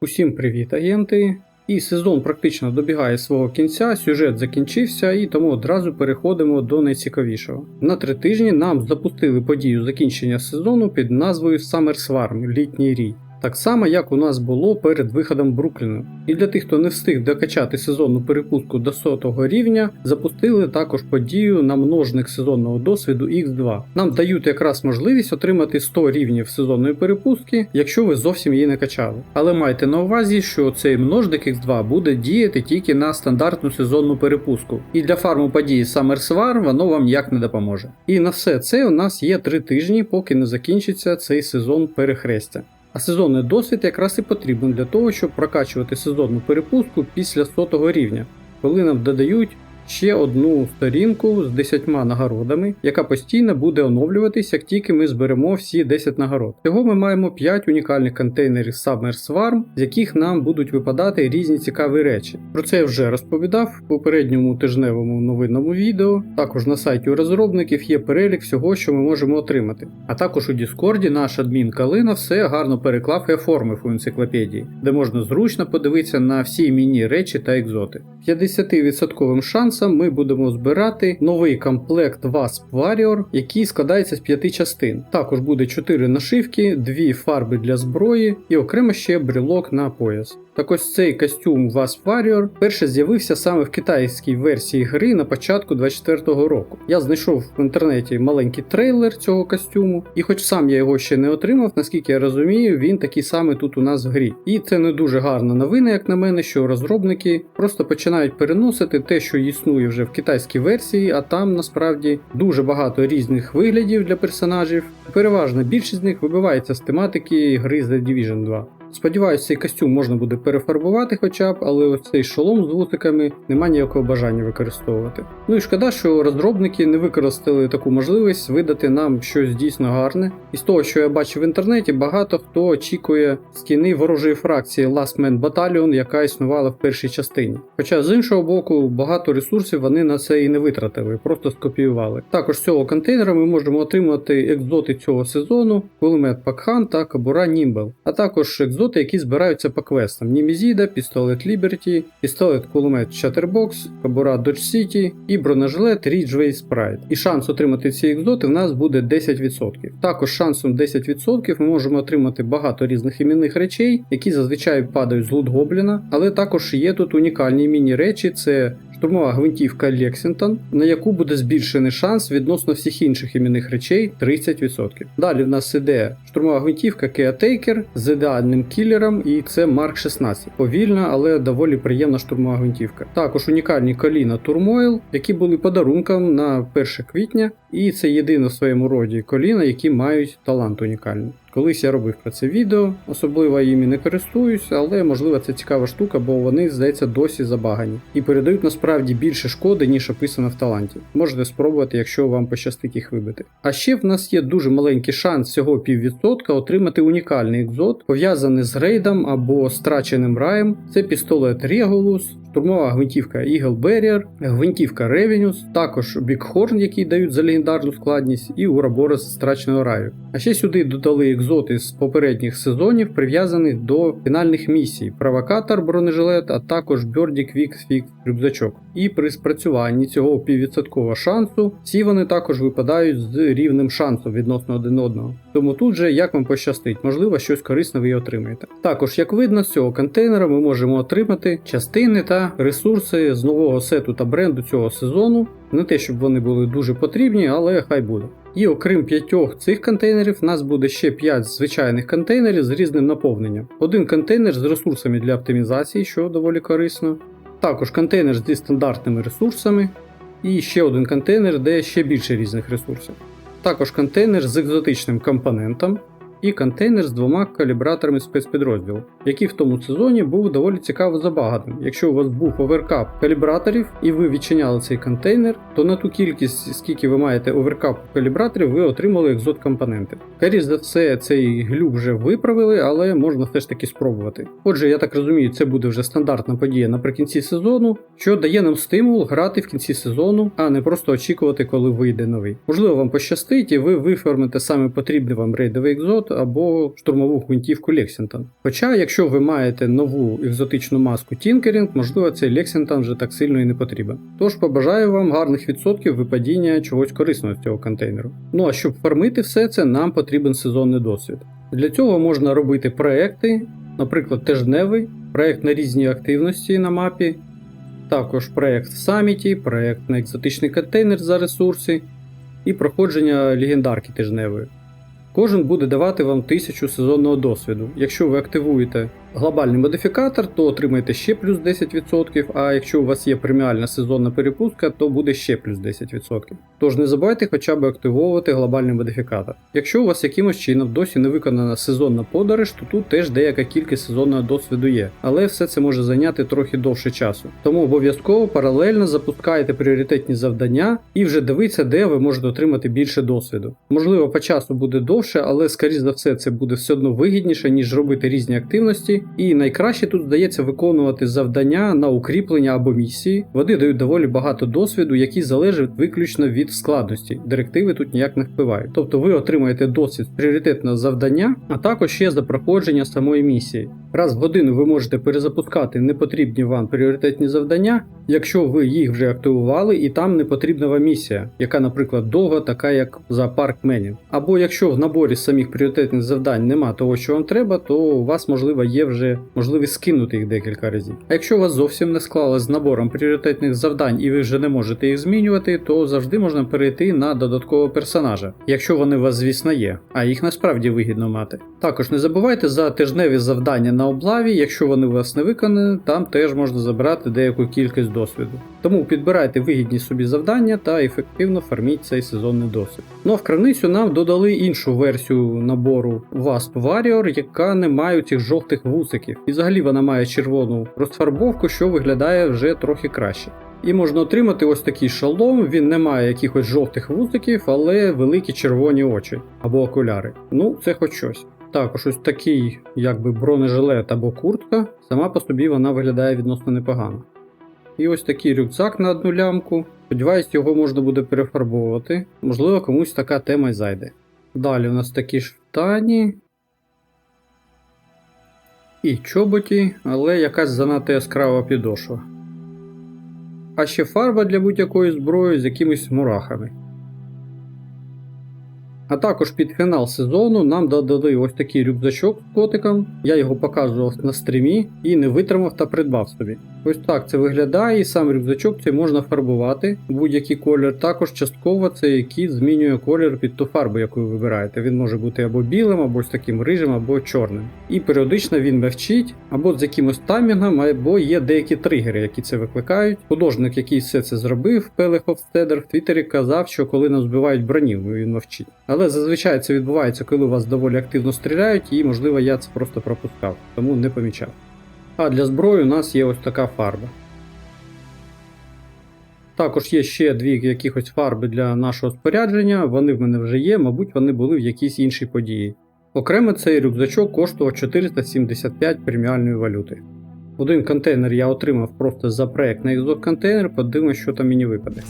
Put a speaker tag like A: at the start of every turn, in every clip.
A: Усім привіт, агенти! І сезон практично добігає свого кінця, сюжет закінчився, і тому одразу переходимо до найцікавішого. На три тижні нам запустили подію закінчення сезону під назвою Summer Swarm літній рій. Так само, як у нас було перед виходом Брукліну. І для тих, хто не встиг докачати сезонну перепустку до сотого рівня, запустили також подію на множник сезонного досвіду X2. Нам дають якраз можливість отримати 100 рівнів сезонної перепустки, якщо ви зовсім її не качали. Але майте на увазі, що цей множник X2 буде діяти тільки на стандартну сезонну перепустку. І для фарму події Summer Swarm воно вам ніяк не допоможе. І на все це у нас є 3 тижні, поки не закінчиться цей сезон перехрестя. А сезонний досвід якраз і потрібен для того, щоб прокачувати сезонну перепустку після сотого рівня, коли нам додають ще одну сторінку з 10 нагородами, яка постійно буде оновлюватись, як тільки ми зберемо всі 10 нагород. Всього ми маємо 5 унікальних контейнерів Summer Swarm, з яких нам будуть випадати різні цікаві речі. Про це я вже розповідав в попередньому тижневому новинному відео. Також на сайті у розробників є перелік всього, що ми можемо отримати. А також у Діскорді наш адмін Калина все гарно переклав і оформив у енциклопедії, де можна зручно подивитися на всі іменні речі та екзоти. 50% шансом ми будемо збирати новий комплект Wasp Warrior, який складається з п'яти частин. Також буде 4 нашивки, 2 фарби для зброї і окремо ще брелок на пояс. Так ось цей костюм Wasp Warrior перше з'явився саме в китайській версії гри на початку 24-го року. Я знайшов в інтернеті маленький трейлер цього костюму, і хоч сам я його ще не отримав, наскільки я розумію, він такий самий тут у нас в грі. І це не дуже гарна новина, як на мене, що розробники просто починають переносити те, що існує вже в китайській версії, а там насправді дуже багато різних виглядів для персонажів. Переважна більшість з них вибивається з тематики гри The Division 2. Сподіваюсь, цей костюм можна буде перефарбувати хоча б, але ось цей шолом з вусиками нема ніякого бажання використовувати. Ну і шкода, що розробники не використали таку можливість видати нам щось дійсно гарне. І з того, що я бачив в інтернеті, багато хто очікує стіни ворожої фракції Last Man Battalion, яка існувала в першій частині. Хоча з іншого боку, багато ресурсів вони на це і не витратили, просто скопіювали. Також з цього контейнера ми можемо отримати екзоти цього сезону, кулемет Пакхан та Кабура Німбел, а також екзоти, які збираються по квестам: Німізіда, пістолет Liberty, пістолет кулемет Chatterbox, Кабура Dodge City і бронежилет Ridgeway Sprite. І шанс отримати ці екзоти в нас буде 10%. Також шансом 10% ми можемо отримати багато різних іменних речей, які зазвичай падають з лут гобліна, але також є тут унікальні іменні речі: це штурмова гвинтівка Лексінгтон, на яку буде збільшений шанс відносно всіх інших іменних речей 30%. Далі в нас іде штурмова гвинтівка Caretaker з ідеальним кілером, і це Марк 16. Повільна, але доволі приємна штурмова гвинтівка. Також унікальні коліна Turmoil, які були подарунком на 1 квітня, і це єдине в своєму роді коліна, які мають талант унікальний. Колись я робив про це відео, особливо їм і не користуюсь, але можливо це цікава штука, бо вони, здається, досі забагані і передають насправді більше шкоди, ніж описано в таланті. Можете спробувати, якщо вам пощастить їх вибити. А ще в нас є дуже маленький шанс всього піввідсотка отримати унікальний екзот, пов'язаний з рейдом або страченим раєм. Це пістолет Regulus, штурмова гвинтівка Eagle Barrier, гвинтівка Revenus, також Біghorn, який дають за легендарну складність, і Ураборос з страченого раю. А ще сюди додали екзоти з попередніх сезонів, прив'язаних до фінальних місій: провокатор бронежилет, а також Birdie Quick Fix рюкзачок. І при спрацюванні цього піввідсоткового шансу, всі вони також випадають з рівним шансом відносно один одного. Тому тут же як вам пощастить, можливо, щось корисне ви і отримаєте. Також, як видно, з цього контейнера ми можемо отримати частини та ресурси з нового сету та бренду цього сезону. Не те, щоб вони були дуже потрібні, але хай буде. І окрім п'ятьох цих контейнерів, у нас буде ще 5 звичайних контейнерів з різним наповненням. Один контейнер з ресурсами для оптимізації, що доволі корисно. Також контейнер зі стандартними ресурсами. І ще один контейнер, де ще більше різних ресурсів. Також контейнер з екзотичним компонентом. І контейнер з двома калібраторами спецпідрозділу, який в тому сезоні був доволі цікаво забаганим. Якщо у вас був оверкап калібраторів і ви відчиняли цей контейнер, то на ту кількість, скільки ви маєте оверкапу калібраторів, ви отримали екзот компоненти. Скоріше за все, цей глюк вже виправили, але можна все ж таки спробувати. Отже, я так розумію, це буде вже стандартна подія наприкінці сезону, що дає нам стимул грати в кінці сезону, а не просто очікувати, коли вийде новий. Можливо, вам пощастить, і ви виформите саме потрібний вам рейдовий екзот. Епізод або штурмову гвинтівку Лексінгтон. Хоча, якщо ви маєте нову екзотичну маску Тінкерінг, можливо, цей Лексінгтон вже так сильно і не потрібен. Тож побажаю вам гарних відсотків випадіння чогось корисного з цього контейнеру. Ну а щоб фармити все це, нам потрібен сезонний досвід. Для цього можна робити проекти, наприклад, тижневий, проект на різні активності на мапі, також проект в саміті, проект на екзотичний контейнер за ресурси і проходження легендарки тижневої. Кожен буде давати вам 1000 сезонного досвіду. Якщо ви активуєте глобальний модифікатор, то отримаєте ще плюс 10%, а якщо у вас є преміальна сезонна перепустка, то буде ще плюс 10%. Тож не забувайте хоча б активовувати глобальний модифікатор. Якщо у вас якимось чином досі не виконана сезонна подорож, то тут теж деяка кількість сезонного досвіду є, але все це може зайняти трохи довше часу. Тому обов'язково паралельно запускайте пріоритетні завдання і вже дивіться, де ви можете отримати більше досвіду. Можливо, по часу буде довше, але скоріш за все це буде все одно вигідніше, ніж робити різні активності. І найкраще тут здається виконувати завдання на укріплення або місії. Вони дають доволі багато досвіду, який залежить виключно від складності. Директиви тут ніяк не впливають. Тобто ви отримаєте досвід пріоритетного завдання, а також ще за проходження самої місії. Раз в годину ви можете перезапускати непотрібні вам пріоритетні завдання, якщо ви їх вже активували і там не потрібна вам місія, яка, наприклад, довга, така як за парк Менів. Або якщо в наборі самих пріоритетних завдань нема того, що вам треба, то у вас можливо є вже можливість скинути їх декілька разів. А якщо у вас зовсім не склалось з набором пріоритетних завдань і ви вже не можете їх змінювати, то завжди можна перейти на додаткового персонажа, якщо вони у вас, звісно, є, а їх насправді вигідно мати. Також не забувайте за тижневі завдання на облаві, якщо вони у вас не виконані, там теж можна забрати деяку кількість досвіду. Тому підбирайте вигідні собі завдання та ефективно фарміть цей сезонний досвід. Ну а в крамницю нам додали іншу версію набору Wasp Warrior, яка не має цих жовтих вусиків. І взагалі вона має червону розфарбовку, що виглядає вже трохи краще. І можна отримати ось такий шолом, він не має якихось жовтих вусиків, але великі червоні очі або окуляри. Ну, це хоч щось. Також ось такий, якби бронежилет або куртка, сама по собі вона виглядає відносно непогано. І ось такий рюкзак на одну лямку. Сподіваюсь, його можна буде перефарбовувати. Можливо, комусь така тема й зайде. Далі у нас такі штані. І чоботі, але якась занадто яскрава підошва. А ще фарба для будь-якої зброї з якимись мурахами. А також під фінал сезону нам додали ось такий рюкзачок з котиком. Я його показував на стрімі і не витримав та придбав собі. Ось так це виглядає, і сам рюкзачок цей можна фарбувати будь-який колір. Також частково цей кіт змінює колір під ту фарбу, яку ви вибираєте. Він може бути або білим, або з таким рижим, або чорним. І періодично він мовчить, або з якимось таймінгом, або є деякі тригери, які це викликають. Художник, який все це зробив, Пеле Хофстедер, в Твіттері казав, що коли нас збивають бронів, він мовчить. Але зазвичай це відбувається, коли вас доволі активно стріляють, і можливо я це просто пропускав, тому не помічав. А для зброї у нас є ось така фарба. Також є ще дві якихось фарби для нашого спорядження, вони в мене вже є, мабуть, вони були в якійсь іншій події. Окремо цей рюкзачок коштував 475 преміальної валюти. Один контейнер я отримав просто за проект на Exot контейнер, подивимось, що там мені випаде.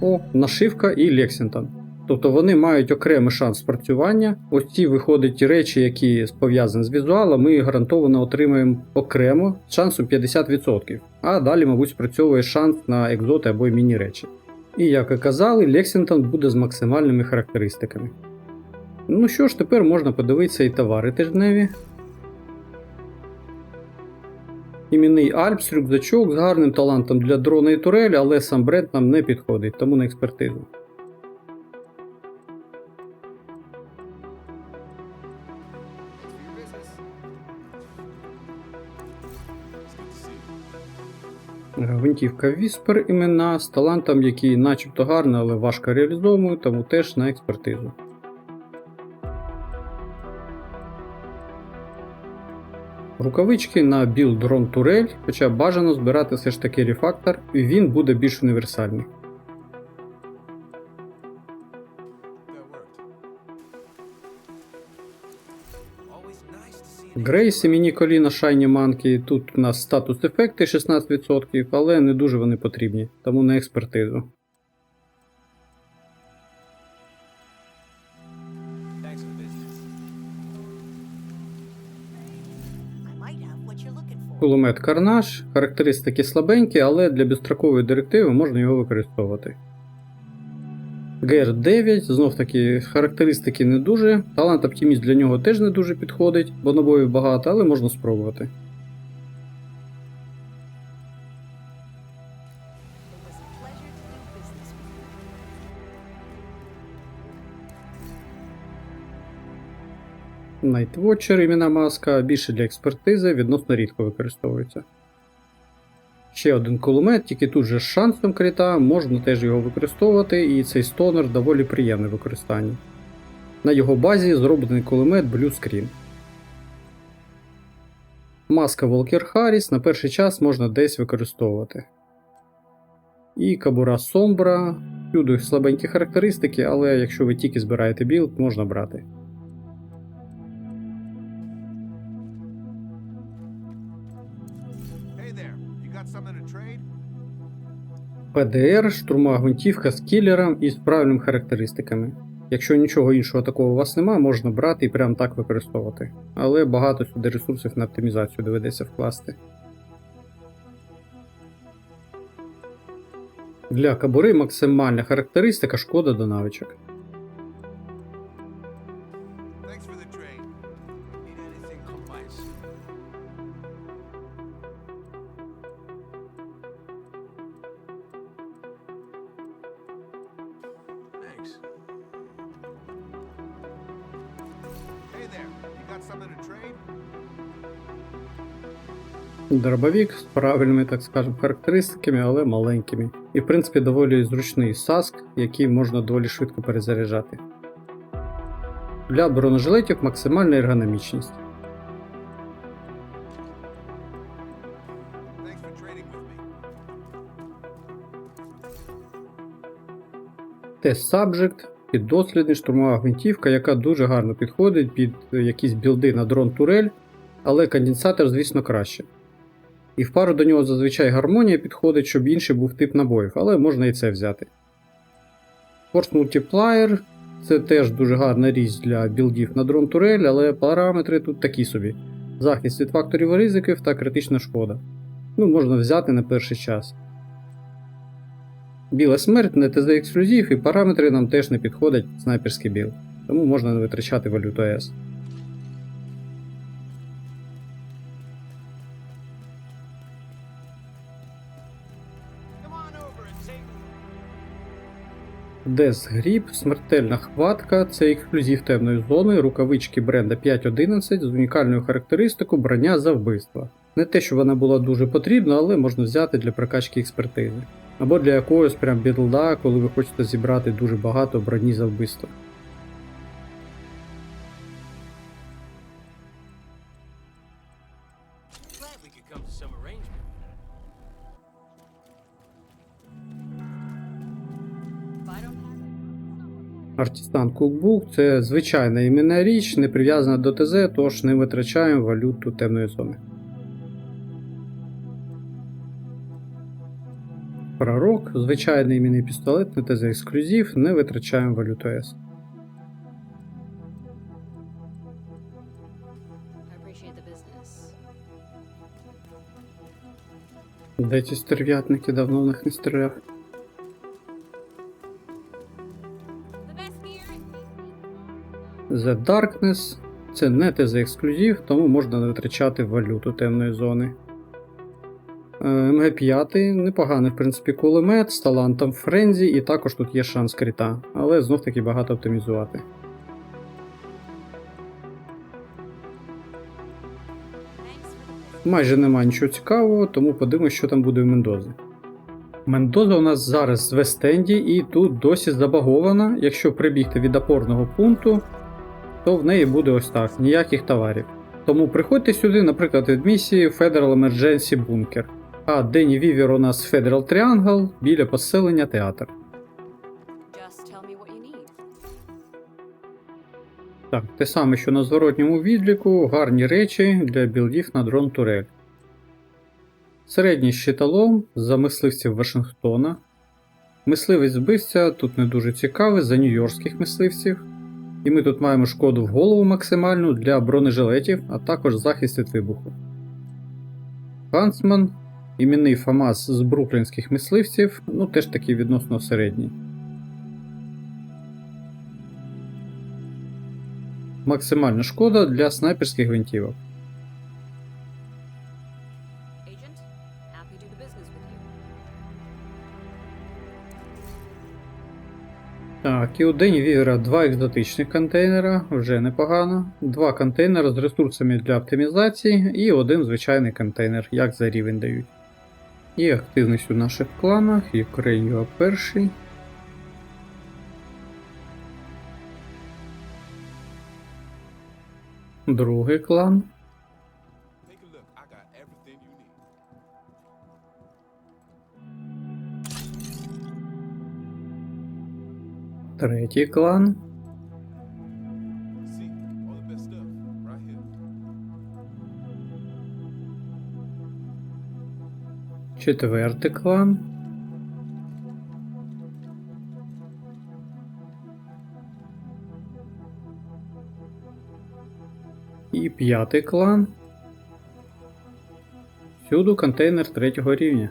A: О, нашивка і Лексінгтон. Тобто вони мають окремий шанс спрацювання. Ось ці виходять ті речі, які пов'язані з візуалом, ми гарантовано отримаємо окремо з шансом 50%. А далі, мабуть, спрацьовує шанс на екзоти або міні-речі. І як і казали, Лексінгтон буде з максимальними характеристиками. Ну що ж, тепер можна подивитися і товари тижневі. Іменний Альпс, рюкзачок з гарним талантом для дрона і турелі, але сам бренд нам не підходить, тому на експертизу. Гвинтівка Whisper імена з талантом, який начебто гарний, але важко реалізовує, тому теж на експертизу. Рукавички на білд дрон турель, хоча бажано збирати все ж таки рефактор, і він буде більш універсальний. Грейс і міні коліна Shiny Monkey. Тут у нас статус ефекти 16%, але не дуже вони потрібні, тому на експертизу. Кулемет Карнаж, характеристики слабенькі, але для безстрокової директиви можна його використовувати. ГР9, знов таки, характеристики не дуже. Талант оптиміст для нього теж не дуже підходить, бо набоїв багато, але можна спробувати. Nightwatcher імена маска більше для експертизи, відносно рідко використовується. Ще один кулемет, тільки тут же з шансом крита, можна теж його використовувати, і цей стонер доволі приємне в використанні. На його базі зроблений кулемет Blue Screen. Маска Волкер Харріс на перший час можна десь використовувати. І кабура Сомбра. Всюди слабенькі характеристики, але якщо ви тільки збираєте білд, можна брати. ПДР штурмова гвинтівка з кілером і з правильними характеристиками. Якщо нічого іншого такого у вас нема, можна брати і прям так використовувати. Але багато сюди ресурсів на оптимізацію доведеться вкласти. Для кабури максимальна характеристика шкода до навичок.
B: Thanks. Hey there, you got something to trade?
A: Дробовік з правильними, так скажемо, характеристиками, але маленькими. І в принципі доволі зручний саск, який можна доволі швидко перезаряджати. Для бронежилетів максимальна ергономічність. Тест Subject піддослідний штурмова гвинтівка, яка дуже гарно підходить під е, якісь білди на дрон турель, але конденсатор, звісно, краще. І в пару до нього зазвичай гармонія підходить, щоб інший був тип набоїв, але можна і це взяти. Force Multiplier це теж дуже гарна річ для білдів на дрон турель, але параметри тут такі собі: захист від факторів ризиків та критична шкода. Ну, можна взяти на перший час. Біла смерть не ТЗ ексклюзив і параметри нам теж не підходять снайперський біл, тому можна не витрачати валюту АЕС. Дес Гріб, смертельна хватка, це ексклюзив темної зони, рукавички бренда 5.11 з унікальною характеристикою броня за вбивство. Не те, що вона була дуже потрібна, але можна взяти для прокачки експертизи. Або для якогось прям бідлда, коли ви хочете зібрати дуже багато броні за вбивство. Артістан Cookbook це звичайна іменна річ, не прив'язана до ТЗ, тож не витрачаємо валюту темної зони. Пророк, звичайний іменний пістолет, не ТЗ ексклюзив, не витрачаємо валюту
C: business.
A: Де ці стерв'ятники давно в них не стріляв.
C: The.
A: Darkness це не ТЗ ексклюзив, тому можна не витрачати валюту темної зони. Е, МГ5 непоганий, в принципі, кулемет з талантом Френзі, і також тут є шанс крита, але знов таки багато оптимізувати. Майже немає нічого цікавого, тому подивимось, що там буде у Мендози. Мендоза у нас зараз в Вестенді, і тут досі забагована. Якщо прибігти від опорного пункту, то в неї буде ось так: ніяких товарів. Тому приходьте сюди, наприклад, від місії Federal Emergency Bunker. А Дені Вівер у нас Federal Triangle біля поселення театр. Так, те саме, що на зворотньому відліку, гарні речі для білдів на дрон турель. Середній щиталом за мисливців Вашингтона. Мисливець вбивця тут не дуже цікавий за нью-йоркських мисливців. І ми тут маємо шкоду в голову максимальну для бронежилетів, а також захист від вибуху. Гансман, іменний Фамас з бруклінських мисливців, ну теж такий відносно середній. Максимальна шкода для снайперських гвинтівок. Так, і у день вівера два екзотичних контейнера, вже непогано. Два контейнери з ресурсами для оптимізації і один звичайний контейнер, як за рівень дають. І активність у наших кланах, є Ukraine перший. Другий клан.
B: Take a
A: Четвертий клан. І п'ятий клан. Всюду контейнер третього рівня.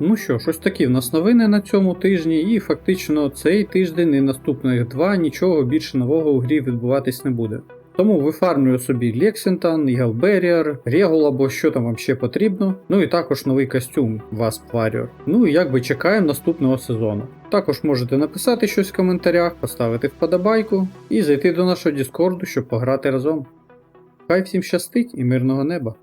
A: Ну що ж, ось такі в нас новини на цьому тижні, і фактично цей тиждень і наступних два нічого більше нового у грі відбуватись не буде. Тому вифармлюю собі Лексінтон, Eagle Barrier, Регул або що там вам ще потрібно. Ну і також новий костюм Wasp Warrior. Ну і якби чекаємо наступного сезону. Також можете написати щось в коментарях, поставити вподобайку і зайти до нашого Діскорду, щоб пограти разом. Хай всім щастить і мирного неба!